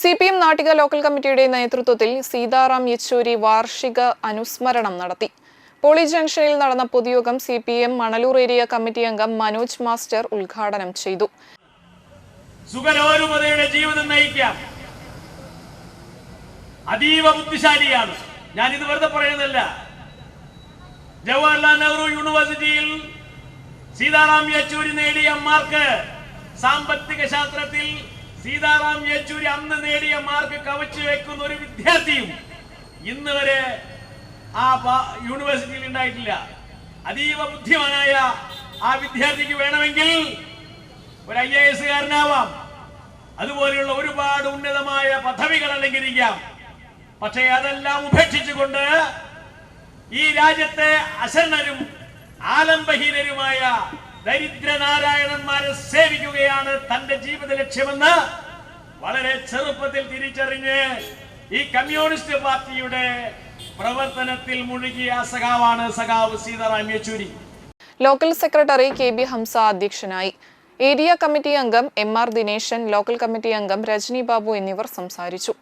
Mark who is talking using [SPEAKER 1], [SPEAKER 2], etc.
[SPEAKER 1] C P M Nattika local കമ്മിറ്റിയുടെ നേതൃത്വത്തിൽ സീതാറാം യെച്ചൂരി വാർഷിക അനുസ്മരണം നടത്തി. പോളി ജംഗ്ഷനിൽ നടന്ന പൊതുയോഗം C P M Manalur area committee അംഗം മനോജ് മാസ്റ്റർ ഉദ്ഘാടനം ചെയ്തു.
[SPEAKER 2] സുഖലോലുപതയുടെ ജീവിതം നയിക്കാം. അതീവ ബുദ്ധിശാലിയാണ്. ഞാൻ ഇത് വെറുതെ പറയുന്നില്ല ജവഹർലാൽ നെഹ്റു യൂണിവേഴ്സിറ്റിയിൽ സീതാറാം യെച്ചൂരി നേടിയ മാർക്ക് സാമ്പത്തിക ശാസ്ത്രത്തിൽ സീതാറാം യെച്ചൂരി അന്ന് നേടിയ മാർക്ക് കവച്ചു വെക്കുന്ന ഒരു വിദ്യാർത്ഥിയും ഇന്ന് വരെ ആ യൂണിവേഴ്സിറ്റിയിൽ ഉണ്ടായിട്ടില്ല. അതീവ ബുദ്ധിമാനായ ആ വിദ്യാർത്ഥിക്ക് വേണമെങ്കിൽ ഒരു ഐ എ എസുകാരനാവാം അതുപോലെയുള്ള ഒരുപാട് ഉന്നതമായ പദവികൾ അലങ്കരിക്കാം. പക്ഷേ അതെല്ലാം ഉപേക്ഷിച്ചുകൊണ്ട് ഈ രാജ്യത്തെ അശരണരും ആലംബഹീനരുമായ ദരിദ്രനാരായണ ജീവിത ലക്ഷ്യമെന്ന് വളരെ ചെറുപ്പത്തിൽ തിരിച്ചറിഞ്ഞ് ഈ കമ്മ്യൂണിസ്റ്റ് പാർട്ടിയുടെ പ്രവർത്തനത്തിൽ മുഴുകിയ സഖാവാണ് സഖാവ് Sitaram Yechury.
[SPEAKER 1] Local secretary K B Hamsa അധ്യക്ഷനായി. ഏരിയ കമ്മിറ്റി അംഗം M R Dineshan local committee അംഗം രജനി ബാബു എന്നിവർ സംസാരിച്ചു.